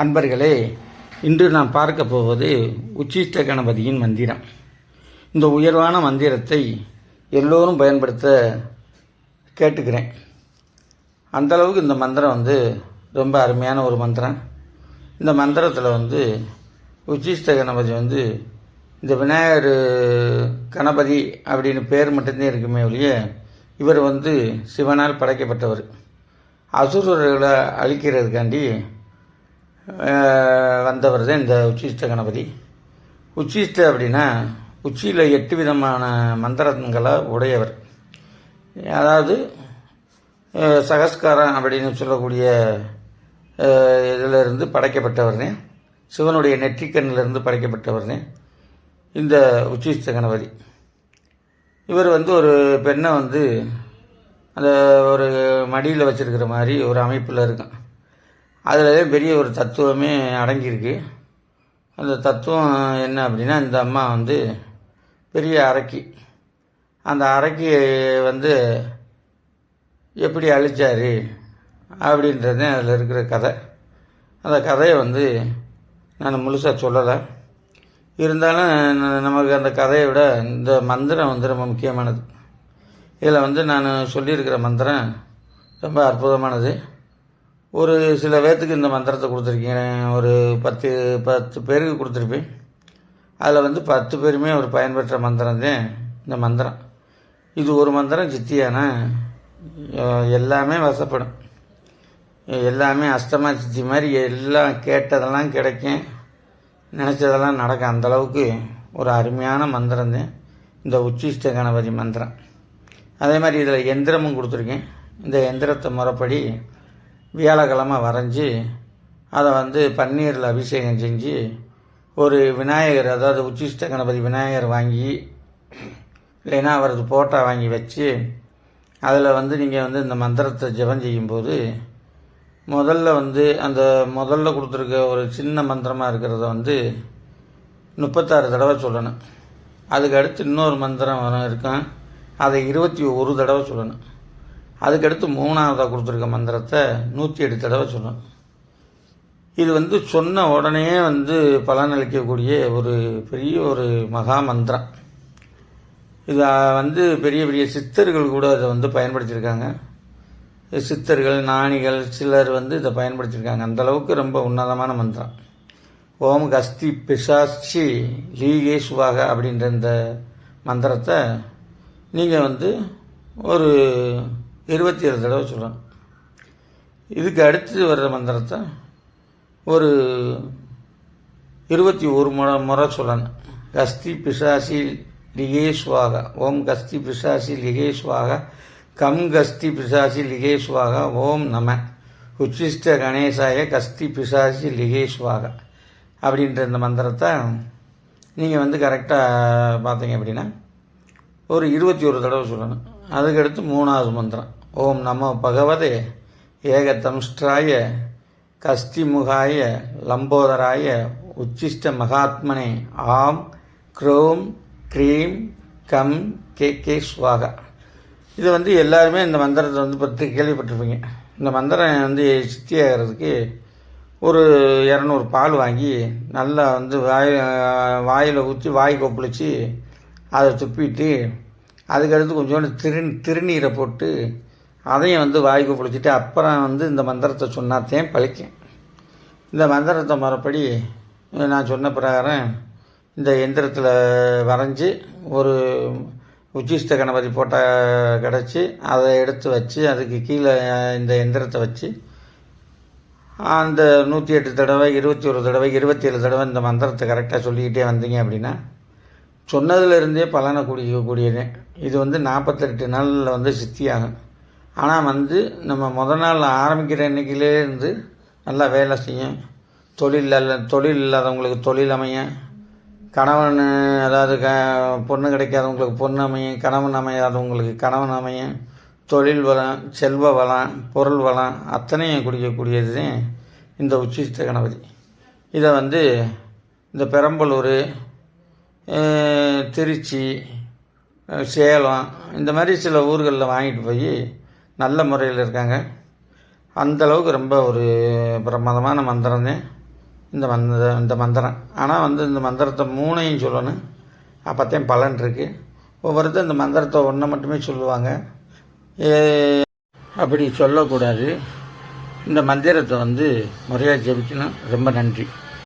அன்பர்களே இன்று நாம் பார்க்க போவது உச்சிஷ்ட கணபதியின் மந்திரம். இந்த உயர்வான மந்திரத்தை எல்லோரும் பயன்படுத்த கேட்டுக்கிறேன். அந்த அளவுக்கு இந்த மந்திரம் வந்து ரொம்ப அருமையான ஒரு மந்திரம். இந்த மந்திரத்தில் வந்து உச்சிஷ்ட கணபதி வந்து இந்த விநாயகர் கணபதி அப்படின்னு பேர் மட்டும்தான் இருக்குமே ஒழிய இவர் வந்து சிவனால் படைக்கப்பட்டவர். அசுரர்களை அழிக்கிறதுக்காண்டி வந்தவர் தான் இந்த உச்சிஷ்ட கணபதி. உச்சிஷ்ட அப்படின்னா உச்சியில் எட்டு விதமான மந்திரங்களை உடையவர். அதாவது சகஸ்காரம் அப்படின்னு சொல்லக்கூடிய இதிலிருந்து படைக்கப்பட்டவர்னே சிவனுடைய நெற்றிக்கண்ணிலிருந்து படைக்கப்பட்டவர்னே இந்த உச்சிஷ்ட கணபதி. இவர் வந்து ஒரு பெண்ணை வந்து அந்த ஒரு மடியில் வச்சுருக்கிற மாதிரி ஒரு அமைப்பில் இருக்கும் அதில் பெரிய ஒரு தத்துவமே அடங்கியிருக்கு. அந்த தத்துவம் என்ன அப்படின்னா இந்த அம்மா வந்து பெரிய அரக்கி. அந்த அரக்கி வந்து எப்படி அழிச்சாரு அப்படின்றது அதில் இருக்கிற கதை. அந்த கதையை வந்து நான் முழுசாக சொல்லலை. இருந்தாலும் நமக்கு அந்த கதையை விட இந்த மந்திரம் வந்து ரொம்ப முக்கியமானது. இதில் வந்து நான் சொல்லியிருக்கிற மந்திரம் ரொம்ப அற்புதமானது. ஒரு சில பேர்த்துக்கு இந்த மந்திரத்தை கொடுத்துருக்கேன் ஒரு பத்து பத்து பேருக்கு கொடுத்துருப்பேன். அதில் வந்து பத்து பேருமே ஒரு பயன்பெற்ற மந்திரம் தான் இந்த மந்திரம். இது ஒரு மந்திரம் சித்தியானா எல்லாமே வசப்படும். எல்லாமே அஷ்டமா சித்தி மாதிரி எல்லாம் கேட்டதெல்லாம் கிடைக்கும். நினச்சதெல்லாம் நடக்கும். அந்தளவுக்கு ஒரு அருமையான மந்திரம் தான் இந்த உச்சிஷ்ட கணபதி மந்திரம். அதே மாதிரி இதில் எந்திரமும் கொடுத்துருக்கேன். இந்த எந்திரத்தை முறைப்படி வியாழக்கிழமை வரைஞ்சி அதை வந்து பன்னீரில் அபிஷேகம் செஞ்சு ஒரு விநாயகர் அதாவது உச்சிஷ்ட கணபதி விநாயகர் வாங்கி இல்லைன்னா அவரது போட்டோ வாங்கி வச்சு அதில் வந்து நீங்கள் வந்து இந்த மந்திரத்தை ஜபம் செய்யும்போது முதல்ல வந்து அந்த முதல்ல கொடுத்துருக்க ஒரு சின்ன மந்திரமாக இருக்கிறத வந்து முப்பத்தாறு தடவை சொல்லணும். அதுக்கு அடுத்து இன்னொரு மந்திரம் வரும் இருக்கும் அதை இருபத்தி ஒரு தடவை சொல்லணும். அதுக்கடுத்து மூணாவதாக கொடுத்துருக்க மந்திரத்தை நூற்றி எட்டு தடவை சொல்லணும் இது வந்து சொன்ன உடனே வந்து பலனளிக்கக்கூடிய ஒரு பெரிய ஒரு மகா மந்திரம். இதை வந்து பெரிய பெரிய சித்தர்கள் கூட அதை வந்து பயன்படுத்தியிருக்காங்க. சித்தர்கள் நாணிகள் சிலர் வந்து இதை பயன்படுத்தியிருக்காங்க. அந்தளவுக்கு ரொம்ப உன்னதமான மந்திரம். ஓம் கஸ்தி பிசாச்சி லீகேஷ்வாக அப்படின்ற இந்த மந்திரத்தை நீங்கள் வந்து ஒரு இருபத்தி ஏழு தடவை சொல்லணும் இதுக்கு அடுத்து வர்ற மந்திரத்தை ஒரு இருபத்தி ஒரு முறை முறை சொல்லணும் கஸ்தி பிசாசி லிகேஷ்வாக ஓம் கஸ்தி பிசாசி லிகேஷ்வாக கம் கஸ்தி பிசாசி லிகேஸ்வாக ஓம் நம உச்சிஷ்ட கணேசாய கஸ்தி பிசாசி லிகேஷ்வாக அப்படின்ற இந்த மந்திரத்தை நீங்கள் வந்து கரெக்டாக பார்த்தீங்க அப்படின்னா ஒரு இருபத்தி ஒரு தடவை சொல்லணும். அதுக்கடுத்து மூணாவது மந்திரம். ஓம் நம பகவதே ஏகதம்ஷ்டாய கஸ்திமுகாய லம்போதராய உச்சிஷ்ட மகாத்மனே ஆம் க்ரோம் க்ரீம் கம் கே கே ஸ்வாகா இது வந்து எல்லாருமே இந்த மந்திரத்தை வந்து பற்றி கேள்விப்பட்டிருப்பீங்க. இந்த மந்திரம் வந்து சித்தியாகிறதுக்கு ஒரு இரநூறு பால் வாங்கி நல்லா வந்து வாய் வாயில் ஊற்றி வாய் கொப்பளிச்சு அதை துப்பிட்டு அதுக்கடுத்து கொஞ்சோண்டு திரு திருநீரை போட்டு அதையும் வந்து வாய்க்கு பிடிச்சிட்டு அப்புறம் வந்து இந்த மந்திரத்தை சொன்னாத்தேன் பழிக்கும் இந்த மந்திரத்தை மறுபடி நான் சொன்ன பிரகாரம் இந்த எந்திரத்தில் வரைஞ்சி ஒரு உச்சிஷ்ட கணபதி போட்ட கிடச்சி அதை எடுத்து வச்சு அதுக்கு கீழே இந்த எந்திரத்தை வச்சு அந்த நூற்றி எட்டு தடவை இருபத்தி ஒரு தடவை இருபத்தி ஏழு தடவை இந்த மந்திரத்தை கரெக்டாக சொல்லிக்கிட்டே வந்தீங்க அப்படின்னா சொன்னதுலேருந்தே பலனை குடிக்கக்கூடியது இது வந்து நாற்பத்தெட்டு நாளில் வந்து சித்தியாகும். ஆனால் வந்து நம்ம முத நாள் ஆரம்பிக்கிற அன்னைக்கிலே இருந்து நல்லா வேலை செய்யும். தொழில் அல்ல தொழில் இல்லாதவங்களுக்கு தொழில் அமையும். கணவன் அதாவது க பொண்ணு கிடைக்காதவங்களுக்கு பொண்ணு அமையும். கணவன் அமையாதவங்களுக்கு கணவன் அமையும். தொழில் வளம் செல்வ வளம் பொருள் வளம் அத்தனையும் குடிக்கக்கூடியது தான் இந்த உச்சிஷ்ட கணபதி. இதை வந்து இந்த பெரம்பலூர் திருச்சி சேலம் இந்த மாதிரி சில ஊர்களில் வாங்கிட்டு போய் நல்ல முறையில் இருக்காங்க. அந்தளவுக்கு ரொம்ப ஒரு பிரமாதமான மந்திரம் தான் இந்த மந்த இந்த மந்திரம். ஆனால் வந்து இந்த மந்திரத்தை மூணையும் சொல்லணும். அப்போத்தையும் பலன் இருக்குது ஒவ்வொருத்தர் இந்த மந்திரத்தை ஒன்றை மட்டுமே சொல்லுவாங்க. ஏ- அப்படி சொல்லக்கூடாது. இந்த மந்திரத்தை வந்து முறையாக ஜெபிக்கணும். ரொம்ப நன்றி.